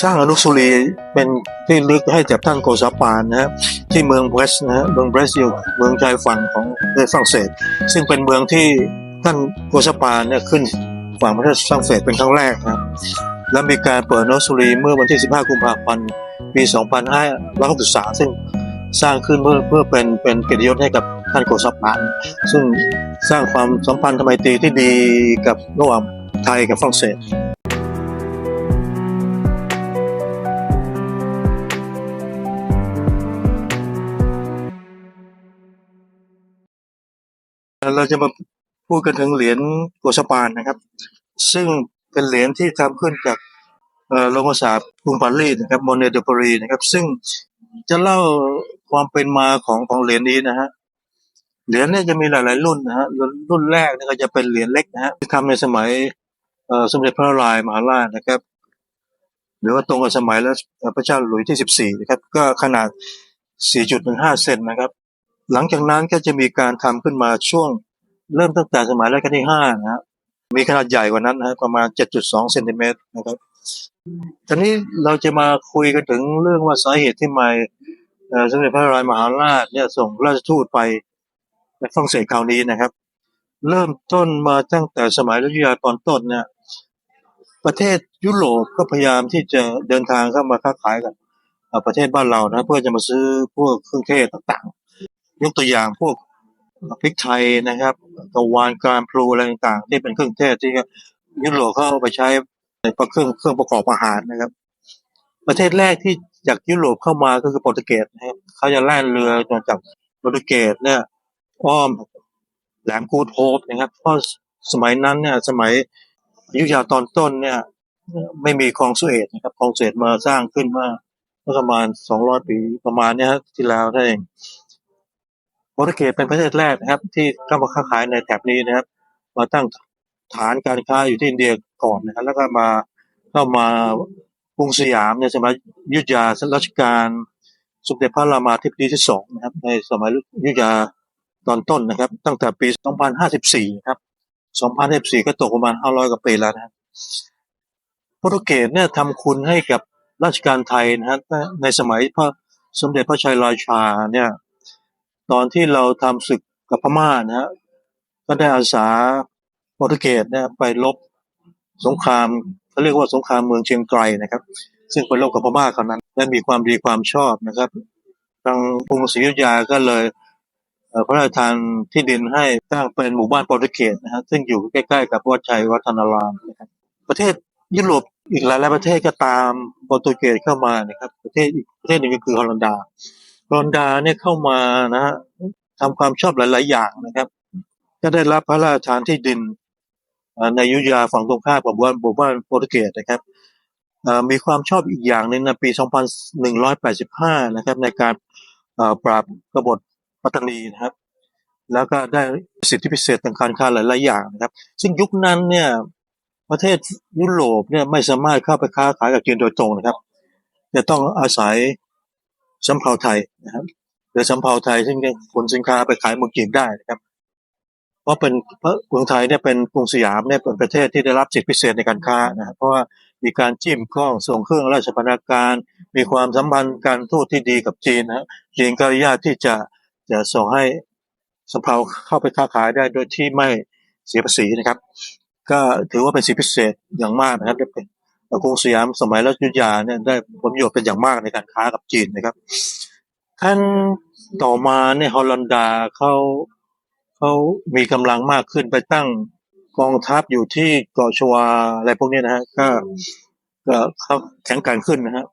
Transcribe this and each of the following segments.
สร้างอนุสาวรีเป็นที่ลึกให้กับท่านโกซาปานนะฮะที่เมืองเบรสนะฮะเมืองเบรสอยู่เมืองชายฝั่งของประเทศฝรั่งเศส ซึ่งเป็นเมืองที่ท่านโกซาปานเนี่ยขึ้นฝั่งประเทศฝรั่งเศสเป็นครั้งแรกนะครับและมีการเปิดอนุสาวรีเมื่อวันที่ 15 กุมภาพันธ์ปี 2563 ซึ่งสร้างขึ้นเพื่อเพื่อเป็นเป็นเกียรติยศให้กับท่านโกซาปาน ซึ่งสร้างความสัมพันธ์ทไมตรีที่ดีกับระหว่างไทยกับฝรั่งเศส เราจะมาพูดกันถึงเหรียญโกสปานนะครับ ซึ่งเป็นเหรียญที่ทำขึ้นจากโลงศาสตร์กรุงปารีสนะครับโมเนเดปรีนะครับ ซึ่งจะเล่าความเป็นมาของของเหรียญนี้นะฮะเหรียญเนี่ยจะมีหลาย ๆ รุ่นนะฮะรุ่นแรกนี่ก็จะเป็นเหรียญเล็กนะฮะที่ทำในสมัยสมเด็จพระนารายณ์มหาราชนะครับ หรือว่าตรงกับสมัยแล้วพระเจ้าหลุยที่ส์ที่นะครับ ก็ขนาด4.15เซนนะครับ หลังจากนั้นก็จะมีการทำขึ้นมาช่วงเริ่มตั้งแต่สมัยรัชกาลที่5นะฮะมีขนาดใหญ่กว่านั้นนะประมาณ 7.2 เซนติเมตรนะครับทีนี้เราจะมาคุยกันถึงเรื่องว่าสาเหตุที่มาสมเด็จพระนารายณ์มหาราชเนี่ยส่งราชทูตไปในฝรั่งเศสคราวนี้นะครับ เริ่มต้นมาตั้งแต่สมัยรัชกาลตอนต้นเนี่ยประเทศยุโรปก็พยายามที่จะเดินทางเข้ามาค้าขายกับประเทศบ้านเรานะเพื่อจะมาซื้อพวกเครื่องเทศต่างๆ ยกตัวอย่างพวกพริกไทยนะครับกวานการพลูอะไรต่างๆ ที่เป็นเครื่องเทศที่ยุโรปเขาเอาไปใช้ในเครื่องเครื่องประกอบอาหารนะครับ ประเทศแรกที่จากยุโรปเข้ามาก็คือโปรตุเกสนะครับเขาจะแล่นเรือมาจากโปรตุเกสเนี่ยอ้อมแหลมกูดโฮปนะครับเพราะสมัยนั้นเนี่ยสมัยยุธยาตอนต้นเนี่ยไม่มีคลองสุเอตนะครับคลองสุเอตมาสร้างขึ้นมื่อเมื่อประมาณ200ปีประมาณนี้ครับที่แล้วนั่นเอง โปรตุเกสเป็นประเทศแรกนะครับ ที่เข้ามาค้าขายในแถบนี้นะครับ มาตั้งฐานการค้าอยู่ที่อินเดียก่อนนะครับ แล้วก็มาเข้ามากรุงสยามในสมัยยุธยารัชกาลสมเด็จพระรามาธิบดีที่สองนะครับ ในสมัยยุธยาตอนต้นนะครับ ตั้งแต่ปี 2054 ครับ 2054 ก็ตกประมาณ 500 กว่าปีแล้วนะครับโปรตุเกสเนี่ยทำคุณให้กับราชการไทยนะฮะในสมัยพระสมเด็จพระชัยราชาเนี่ย ตอนที่เราทำศึกกับพม่านะฮะก็ได้อาสาโปรตุเกสเนี่ยไปลบสงครามเขาเรียกว่าสงครามเมืองเชียงไกรนะครับ ซึ่งไปลบกับพม่าคราวนั้น และมีความดีความชอบนะครับ ทางกรุงศรีอยุธยาก็เลยพระราชทานที่ดินให้ตั้งเป็นหมู่บ้านโปรตุเกสนะฮะซึ่งอยู่ใกล้ๆกับวัดชัยวัฒนารามนะครับประเทศยุโรปอีกหลายๆประเทศก็ตามโปรตุเกสเข้ามานะครับ ประเทศอีกประเทศหนึ่งก็คือฮอลันดา ฮอนดาเนี่ยเข้ามานะฮะทำความชอบหลาย ๆ อย่างนะครับ ก็ได้รับพระราชทานที่ดินในยุยาฝั่งตรงข้ามกับบ้านหมู่บ้านโปรตุเกสนะครับมีความชอบอีกอย่างหนึ่งในปี 2185 นะครับ ในการปราบกบฏปัตตานีนะครับ แล้วก็ได้สิทธิพิเศษทางการค้าหลาย ๆ อย่างนะครับ ซึ่งยุคนั้นเนี่ยประเทศยุโรปเนี่ยไม่สามารถเข้าไปค้าขายกับจีนโดยตรงนะครับ จะต้องอาศัย สำเภาไทยนะครับหรือสำเภาไทยซึ่งขนสินค้าไปขายเมืองจีนได้นะครับ เพราะเป็นเพราะเมืองไทยเนี่ยเป็นกรุงสยามเนี่ยเป็นประเทศที่ได้รับสิทธิพิเศษในการค้านะครับเพราะว่ามีการจิ้มกล้องส่งเครื่องราชบรรณาการ มีความสัมพันธ์การทูตที่ดีกับจีนนะจีนก็อนุญาตที่จะจะส่งให้สำเภาเข้าไปค้าขายได้โดยที่ไม่เสียภาษีนะครับ ก็ถือว่าเป็นสิทธิพิเศษอย่างมากนะครับเป็น กรุงสยามสมัยรัชยุทธยาเนี่ยได้ผลประโยชน์เป็นอย่างมากในการค้ากับจีนนะครับขั้นต่อมาเนี่ยฮอลันดาเขาเขามีกำลังมากขึ้นไปตั้งกองทัพอยู่ที่เกาะชวาอะไรพวกนี้นะฮะก็ก็เขาแข็งแกร่งขึ้นนะฮะ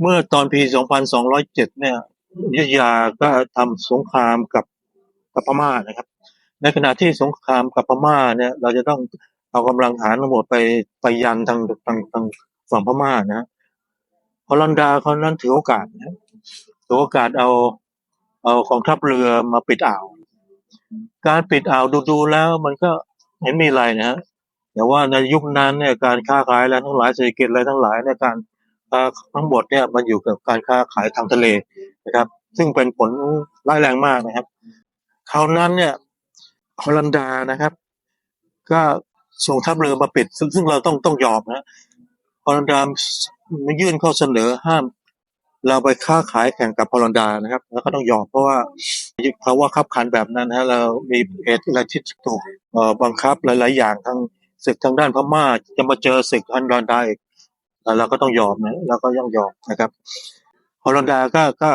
เมื่อตอนปี 2207 เนี่ยยุทธยาก็ทำสงครามกับกับพม่านะครับ ในขณะที่สงครามกับพม่าเนี่ย เราจะต้อง เอากำลังฐานทั้งหมดไปไปยันทางทางทางฝั่งพม่านะฮะฮอลันดาเขานั้นถือโอกาสนะถือโอกาสเอา เอากองทัพเรือมาปิดอ่าว การปิดอ่าวดูๆแล้วมันก็เห็นมีอะไรนะฮะแต่ว่าในยุคนั้นเนี่ยการค้าขายอะไรทั้งหลายเศรษฐกิจอะไรทั้งหลายเนี่ยการทั้งหมดเนี่ยมันอยู่กับการค้าขายทางทะเลนะครับ ซึ่งเป็นผลร้ายแรงมากนะครับคราวนั้นเนี่ยฮอลันดานะครับ ก็ ส่งทัพเรือมาปิด ซึ่งซึ่งเราต้องต้องยอมนะฮอลันดายื่นข้อเสนอห้าม เราไปค้าขายแข่งกับฮอลันดานะครับ แล้วก็ต้องยอมเพราะว่าภาวะขับขันแบบนั้นนะฮะเรามีเหตุอะไรที่ถูกบังคับหลาย ๆ อย่างทางศึกทางด้านพม่าจะมาเจอศึกฮอลันดาอีกแล้วเราก็ต้องยอมนะเราก็ย่องยอมนะครับฮอลันดาก็ก็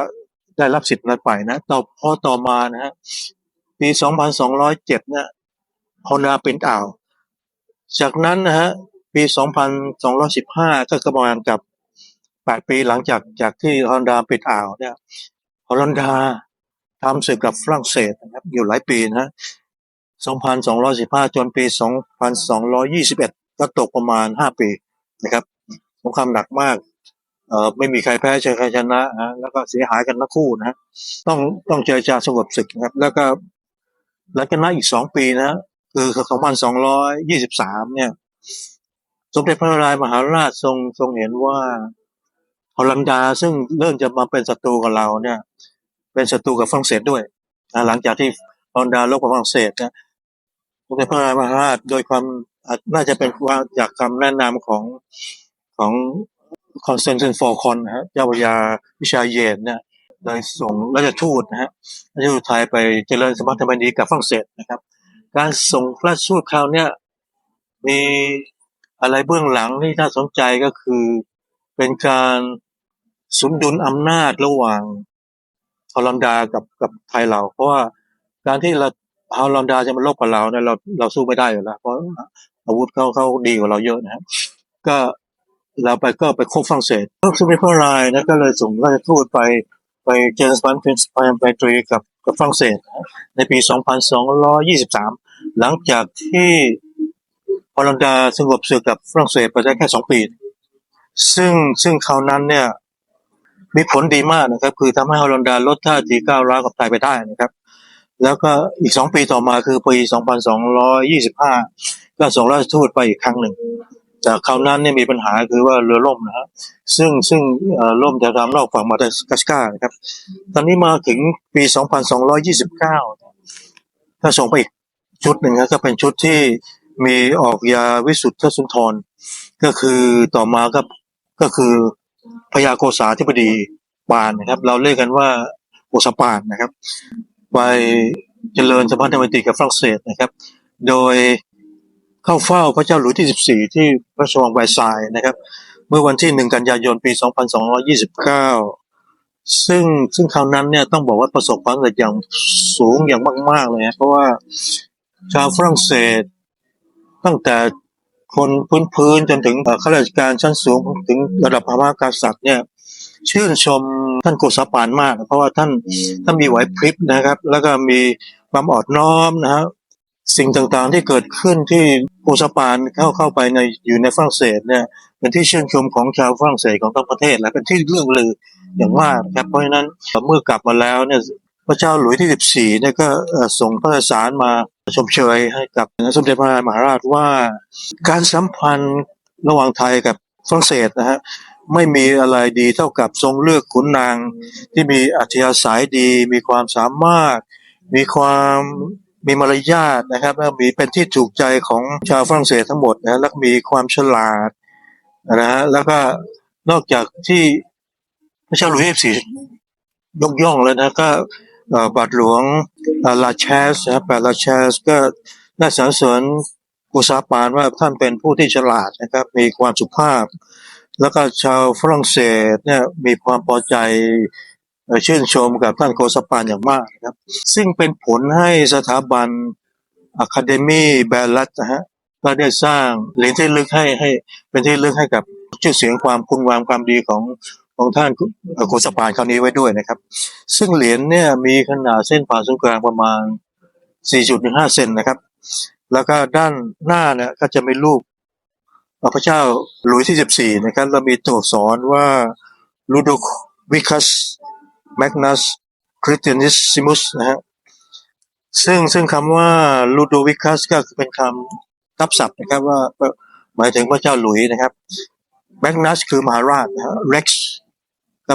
ได้รับสิทธิ์นั้นไปนะต่อพอต่อมานะฮะปี 2207เนี่ยฮอลันดาเป็นอ่าว จากนั้นนะฮะปี 2215 ก็ประมาณกับ 8 ปีหลังจากจากที่ฮอลันดาปิดอ่าวเนี่ยฮอลันดาทำศึกกับฝรั่งเศสนะครับอยู่หลายปีนะฮะ2215 จนปี 2221 ก็ตกประมาณ 5 ปีนะครับสงครามหนักมากเอ่อไม่มีใครแพ้ใครชนะนะแล้วก็เสียหายกันทั้งคู่นะต้องต้องเจรจาสงบศึกนะครับ แล้วก็หลังจากนั้นอีก2ปีนะ คือ2223เนี่ย สมเด็จพระนารายณ์มหาราชทรงทรงเห็นว่าฮอลันดาซึ่งเริ่มจะมาเป็นศัตรูกับเราเนี่ย เป็นศัตรูกับฝรั่งเศสด้วย หลังจากที่ฮอลันดาลบกับฝรั่งเศสเนี่ยสมเด็จพระนารายณ์มหาราชโดยความน่าจะเป็นว่าจากคำแนะนำของของคอนเซนเซนฟอร์คอนนะฮะเจ้าพยาวิชาเยนเนี่ยเลยส่งราชทูตนะฮะราชทูตไทยไปเจริญสมรรถมันดีกับฝรั่งเศสนะครับ การส่งพระราชทูตคราวเนี้ยมีอะไรเบื้องหลังที่น่าสนใจก็คือ เป็นการสมดุลอำนาจระหว่างฮอลันดากับกับไทยเรา เพราะว่าการที่เราฮอลันดาจะมาลบกับเราเนี่ยเราเราสู้ไม่ได้อยู่แล้วเพราะอาวุธเขาเขาดีกว่าเราเยอะนะก็เราไปก็ไปคบฝรั่งเศสพระสมเด็จพระนารายนะก็เลยส่งราชทูตไปไปเจรจาเป็นไปตรีกับกับฝรั่งเศสนะในปี 2223 หลังจากที่ฮอลันดาสงบศึกกับฝรั่งเศสไปได้แค่สองปี ซึ่งซึ่งคราวนั้นเนี่ยมีผลดีมากนะครับ คือทำให้ฮอลันดาลดท่าทีก้าวร้าวกับไทยไปได้นะครับ แล้วก็อีกสองปีต่อมาคือปี 2225 ก็ส่งราชทูตไปอีกครั้งหนึ่งแต่คราวนั้นเนี่ยมีปัญหาคือว่าเรือล่มนะฮะซึ่งซึ่งเอ่อล่มจากทางนอกฝั่งมาดากัสการ์นะครับ ตอนนี้มาถึงปี 2229ก็ส่งไปอีก ชุดหนึ่งนะก็เป็นชุดที่มีออกยาวิสุทธิสุนทร ก็คือต่อมาก็ก็คือพญาโกษาธิบดีปานนะครับ เราเรียกกันว่าโกษปานนะครับ ไปเจริญสัมพันธไมตรีกับฝรั่งเศสนะครับ โดยเข้าเฝ้าพระเจ้าหลุยส์ที่ 14 ที่พระราชวังแวซายน์นะครับ เมื่อวันที่ 1 กันยายนปี 2229 ซึ่งซึ่งคราวนั้นเนี่ยต้องบอกว่าประสบความสำเร็จอย่างสูงอย่างมาก ๆ เลยนะเพราะว่า ชาวฝรั่งเศส ตั้งแต่คนพื้นๆจนถึงเอ่อข้าราชการชั้นสูงถึงระดับพระมหากษัตริย์เนี่ยชื่นชมท่านโกษาปานมาก เพราะว่าท่านท่านมีไหวพริบนะครับ แล้วก็มีความอ่อนน้อมนะฮะสิ่งต่างๆที่เกิดขึ้นที่โกษาปานเข้าเข้าไปในอยู่ในฝรั่งเศสเนี่ยเป็นที่ชื่นชมของชาวฝรั่งเศสของทั้งประเทศ และเป็นที่เรื่องลืออย่างมากนะครับเพราะฉะนั้นเมื่อกลับมาแล้วเนี่ย พระเจ้าหลุยที่ 14เนี่ยก็ส่งพระสารมาชมเชยให้กับสมเด็จพระนารายณ์มหาราชว่าการสัมพันธ์ระหว่างไทยกับฝรั่งเศสนะฮะไม่มีอะไรดีเท่ากับทรงเลือกขุนนางที่มีอัธยาศัยดี มีความสามารถ มีความมีมารยาทนะครับแล้วมีเป็นที่ถูกใจของชาวฝรั่งเศสทั้งหมดนะแล้วมีความฉลาดนะฮะแล้วก็นอกจากที่พระเจ้าหลุยส์ที่ยกย่องเลยนะก็ บาทหลวงลาเชสนะแปดลาเชสก็ได้สรรเสริญกุซาปานว่าท่านเป็นผู้ที่ฉลาดนะครับ มีความสุภาพ แล้วก็ชาวฝรั่งเศสเนี่ยมีความพอใจชื่นชมกับท่านโกซาปานอย่างมากนะครับ ซึ่งเป็นผลให้สถาบันอะคาเดมีแบลัตนะฮะก็ได้สร้างเหรียญที่ลึกให้ให้เป็นที่ลึกให้กับชื่อเสียงความคุณงามความดีของ ของท่านโกซาปานคราวนี้ไว้ด้วยนะครับ ซึ่งเหรียญเนี่ยมีขนาดเส้นผ่าศูนย์กลางประมาณ 4.15 เซนนะครับ แล้วก็ด้านหน้าเนี่ยก็จะมีรูปพระเจ้าหลุยส์ที่ 14 นะครับแล้วมีตัวอักษรว่า Ludovicus Magnus Christianissimus นะฮะซึ่งซึ่งคำว่า Ludovicus ก็เป็นคำทับศัพท์นะครับว่าหมายถึงพระเจ้าหลุยนะครับ Magnus คือมหาราชนะฮะ Rex ก็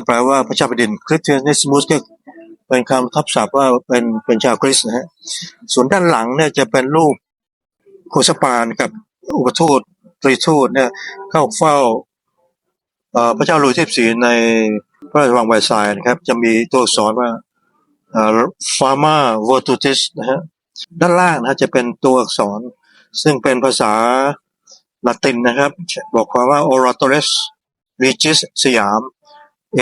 แปลว่าพระเจ้าแผ่นดิน Christianissimus ก็เป็นคำทับศัพท์ว่าเป็นเป็นชาวคริสต์นะฮะส่วนด้านหลังเนี่ยจะเป็นรูปโคสปานกับอุปทูตตรีทูตเนี่ยเข้าเฝ้าพระเจ้าลุยส์ที่สี่ในพระราชวังแวซายนะครับ จะมีตัวอักษรว่าเอ่อ Fama Virtutis นะฮะด้านล่างนะฮะจะเป็นตัวอักษร ซึ่งเป็นภาษาละตินนะครับ บอกความว่า Oratores Regis สยาม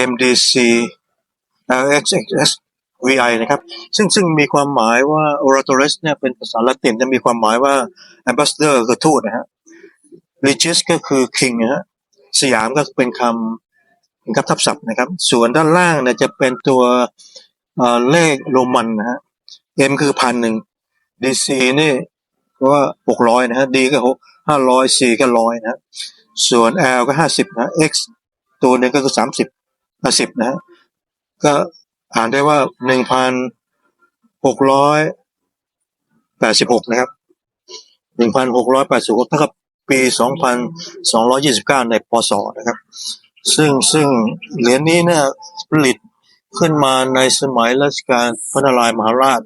MDC LXXS VI นะครับ ซึ่งซึ่งมีความหมายว่า Oratores เนี่ยเป็นภาษาละตินจะมีความหมายว่า Ambassador คือทูตนะฮะ Regis ก็คือ King นะฮะ สยามก็เป็นคำเป็นคำทับศัพท์นะครับ ส่วนด้านล่างเนี่ยจะเป็นตัวเเลขโรมันนะฮะ M คือพันหนึ่ง DC นี่ก็ว่าหกร้อยนะฮะ D ก็หกห้าร้อย C ก็ร้อยนะฮะส่วน L ก็ห้าสิบนะ X ตัวหนึ่งก็คือสามสิบ ห้าสิบนะฮะก็อ่านได้ว่าหนึ่งพันหกร้อยแปดสิบหกนะครับหนึ่งพันหกร้อยแปดสิบหกเท่ากับปีสองพันสองร้อยยี่สิบเก้าในพศนะครับ ซึ่งซึ่งเหรียญนี้เนี่ยผลิตขึ้นมาในสมัยรัชกาลพระนารายมหาราช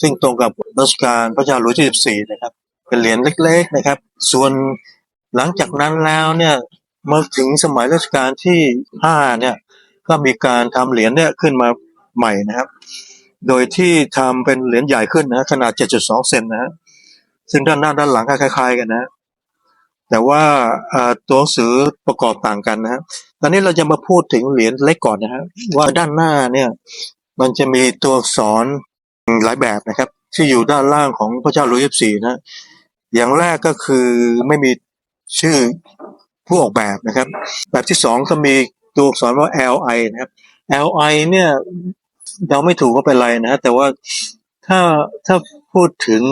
ซึ่งตรงกับรัชกาลพระเจ้าหลุยส์ที่สิบสี่นะครับ เป็นเหรียญเล็กๆนะครับ ส่วนหลังจากนั้นแล้วเนี่ยเมื่อถึงสมัยรัชกาลที่ห้าเนี่ย ก็มีการทำเหรียญเนี่ยขึ้นมาใหม่นะครับ โดยที่ทำเป็นเหรียญใหญ่ขึ้นนะขนาด 7.2 เซนนะฮะซึ่งด้านหน้าด้านหลังก็คล้าย ๆ กันนะ แต่ว่าตัวหนังสือประกอบต่างกันนะฮะตอนนี้เราจะมาพูดถึงเหรียญเล็กก่อนนะฮะว่าด้านหน้าเนี่ยมันจะมีตัวอักษรหลายแบบนะครับ ที่อยู่ด้านล่างของพระเจ้าลุยส์สี่นะอย่างแรกก็คือไม่มีชื่อผู้ออกแบบนะครับ แบบที่สองก็มี ตัวอักษรว่า LI นะครับ LI เนี่ยเราไม่ถูกว่าเป็นไรนะฮะแต่ว่าถ้าถ้าพูดถึง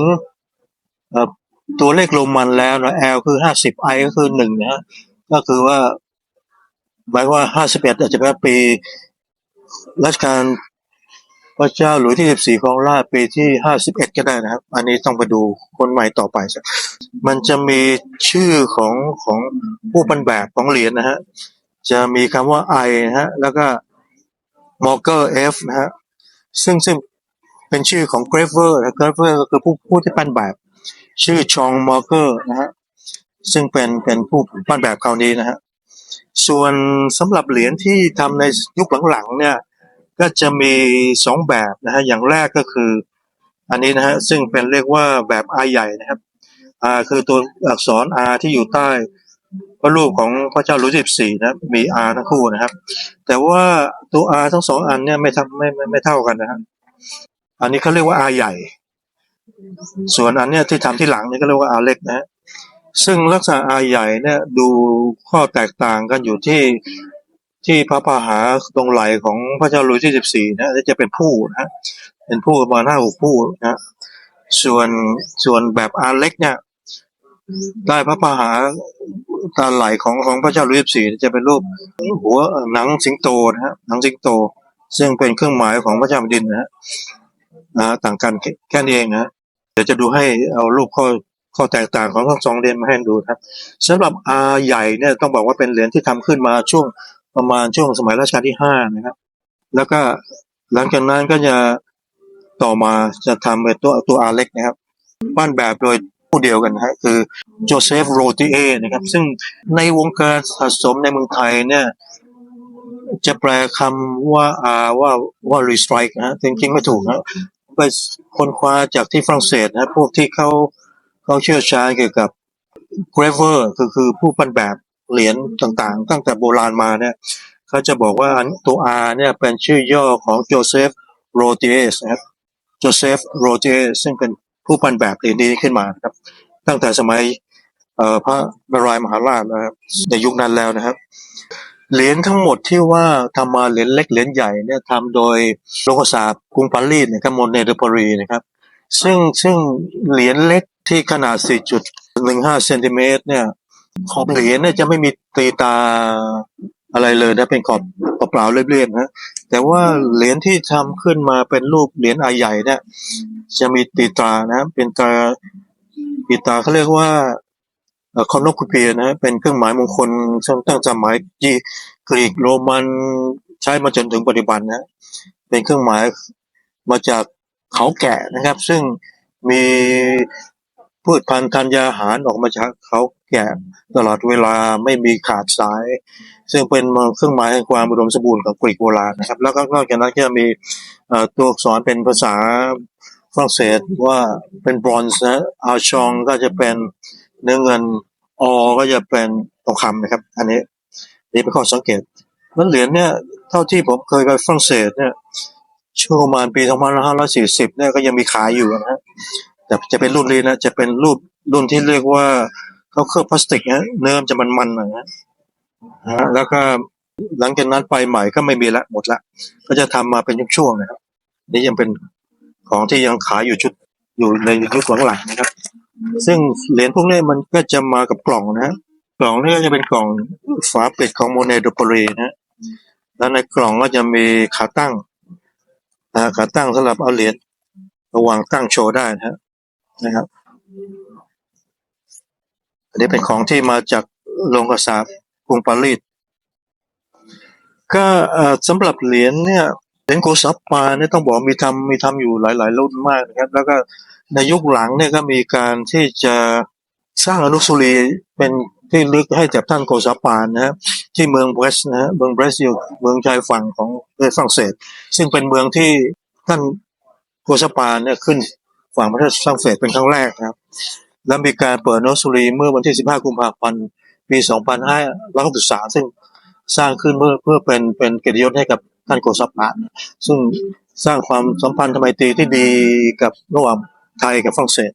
ตัวเลขโรมันแล้วนะ L คือห้าสิบ I ก็คือหนึ่งนะฮะก็คือว่า หมายว่าห้าสิบเอ็ดอาจจะเป็นปีรัชกาลพระเจ้าหลุยที่สิบสี่ของราชปีที่ห้าสิบเอ็ดก็ได้นะครับ อันนี้ต้องไปดูคนใหม่ต่อไปสักมันจะมีชื่อของของผู้บันแบบของเหรียญนะฮะ จะมีคำว่า I นะฮะ แล้วก็ Morger F นะฮะ ซึ่งซึ่งเป็นชื่อของ Graver นะ Graver ก็คือผู้ผู้ที่ปั้นแบบ ชื่อชองมอร์เกอร์นะฮะ ซึ่งเป็นเป็นผู้ปั้นแบบคราวนี้นะฮะ ส่วนสำหรับเหรียญที่ทำในยุคหลังๆเนี่ย ก็จะมีสองแบบนะฮะ อย่างแรกก็คือ อันนี้นะฮะ ซึ่งเป็นเรียกว่าแบบ R ใหญ่นะครับ R คือตัวอักษร R ที่อยู่ใต้ พระรูปของพระเจ้าหลุยส์ที่สิบสี่นะมี R ทั้งคู่นะครับ แต่ว่าตัว R ทั้งสองอันเนี่ยไม่ทำไม่ไม่ไม่เท่ากันนะฮะอันนี้เขาเรียกว่า R ใหญ่ ส่วนอันเนี้ยที่ทำที่หลังเนี่ยก็เรียกว่า R เล็กนะฮะซึ่งลักษณะ R ใหญ่เนี่ยดูข้อแตกต่างกันอยู่ที่ที่พระพาหาตรงไหลของพระเจ้าลุยส์ที่สิบสี่นะที่จะเป็นผู้นะเป็นผู้ประมาณห้าหกผู้นะส่วนส่วนแบบ R เล็กเนี่ย ใต้พระพหาตาไหลของของพระเจ้าหลุยส์ที่สิบสีจะเป็นรูปหัวหนังสิงโตนะฮะหนังสิงโต ซึ่งเป็นเครื่องหมายของพระเจ้าแผ่นดินนะฮะต่างกันแค่นี้เองนะเดี๋ยวจะดูให้เอารูปข้อข้อแตกต่างของทั้งสองเหรียญมาให้ดูครับสำหรับอาใหญ่เนี่ยต้องบอกว่าเป็นเหรียญที่ทำขึ้นมาช่วงประมาณช่วงสมัยรัชกาลที่ห้านะครับ แล้วก็หลังจากนั้นก็จะต่อมาจะทำเป็นตัวตัวอาเล็กนะครับ ปั้นแบบโดย ผู้เดียวกันนะฮะคือโจเซฟโรติเอนะครับ ซึ่งในวงการสะสมในเมืองไทยเนี่ยจะแปลคำว่าอาว่าว่ารีสไตร์นะฮะจริงๆไม่ถูกนะไปค้นคว้าจากที่ฝรั่งเศสนะพวกที่เขาเขาเชี่ยวชาญเกี่ยวกับ graver คือคือผู้ปั้นแบบเหรียญต่างๆ ตั้งแต่โบราณมาเนี่ยเขาจะบอกว่าอันตัว R เนี่ยเป็นชื่อย่อของโจเซฟโรเตสนะครับโจเซฟโรเตสซึ่งเป็น ผู้ปั้นแบบเหรียญนี้ขึ้นมานะครับ ตั้งแต่สมัยพระนารายมหาราชนะครับในยุคนั้นแล้วนะครับเหรียญทั้งหมดที่ว่าทำมาเหรียญเล็กเหรียญใหญ่เนี่ยทำโดยโรงกษาปกรุงปารีสนะครับโมเนเดปรีนะครับ ซึ่งซึ่งเหรียญเล็กที่ขนาด 4.15เซนติเมตรเนี่ยของเหรียญเนี่ยจะไม่มีตีตาอะไรเลยนะเป็นขอบเปล่าเรียบๆนะแต่ว่าเหรียญที่ทำขึ้นมาเป็นรูปเหรียญอาใหญ่เนี่ย จะมีตีตรานะ เป็นตราตีตราเขาเรียกว่าคอนโนคูเปียนะ เป็นเครื่องหมายมงคลตั้งแต่สมัยจีกรีกโรมันใช้มาจนถึงปัจจุบันนะ เป็นเครื่องหมายมาจากเขาแกะนะครับ ซึ่งมีพืชพันธุ์ธัญญาหารออกมาจากเขาแก่ตลอดเวลาไม่มีขาดสาย ซึ่งเป็นเครื่องหมายแห่งความอุดมสมบูรณ์ของกรีกโบราณนะครับ แล้วก็นอกจากนั้นก็มีตัวอักษรเป็นภาษา รั่งเศสว่าเป็นบรอนซ์นะอาชองก็จะเป็นเนื้อเงินออก็จะเป็นทองคำนะครับ อันนี้นี่เป็นข้อสังเกตนั้นเหรียญเนี่ยเท่าที่ผมเคยไปฝรั่งเศสเนี่ยช่วงประมาณปี 2540 เนี่ยก็ยังมีขายอยู่นะฮะแต่จะเป็นรุ่นนี้นะจะเป็นรูปรุ่นที่เรียกว่าเขาเคลือบพลาสติกนะเนื้อจะมันๆหน่อยนะฮะแล้วก็หลังจากนั้นไปใหม่ก็ไม่มีละหมดละ ก็จะทำมาเป็นช่วงๆนะครับนี่ยังเป็น ของที่ยังขายอยู่ชุดอยู่ในยุคหลังๆนะครับ ซึ่งเหรียญพวกนี้มันก็จะมากับกล่องนะกล่องนี้ก็จะเป็นกล่องฝาปิดของโมเนโดโปรีนะฮะแล้วในกล่องก็จะมีขาตั้งนะขาตั้งสำหรับเอาเหรียญระวางตั้งโชว์ได้นะนะครับ อันนี้เป็นของที่มาจากโรงกษาปณ์กรุงปารีสก็สำหรับเหรียญเนี่ย เหรียญโกซับปาเนี่ยต้องบอกมีทำมีทำอยู่หลาย ๆ รุ่นมากนะครับ แล้วก็ในยุคหลังเนี่ยก็มีการที่จะสร้างอนุสาวรีเป็นที่ลึกให้กับท่านโกซับปานนะฮะที่เมืองเบรสนะฮะเมืองเบรสอยู่เมืองชายฝั่งของประเทศฝรั่งเศส ซึ่งเป็นเมืองที่ท่านโกซับปานเนี่ยขึ้นฝั่งประเทศฝรั่งเศสเป็นครั้งแรกนะครับ และมีการเปิดอนุสาวรีเมื่อวันที่ 15 กุมภาพันธ์ปี 2563 ซึ่งสร้างขึ้นเพื่อเพื่อเป็นเป็นเกียรติยศให้กับ ท่านโกศปะซึ่งสร้างความสัมพันธ์ทไมตรีที่ดีกับระหว่างไทยกับฝรั่งเศส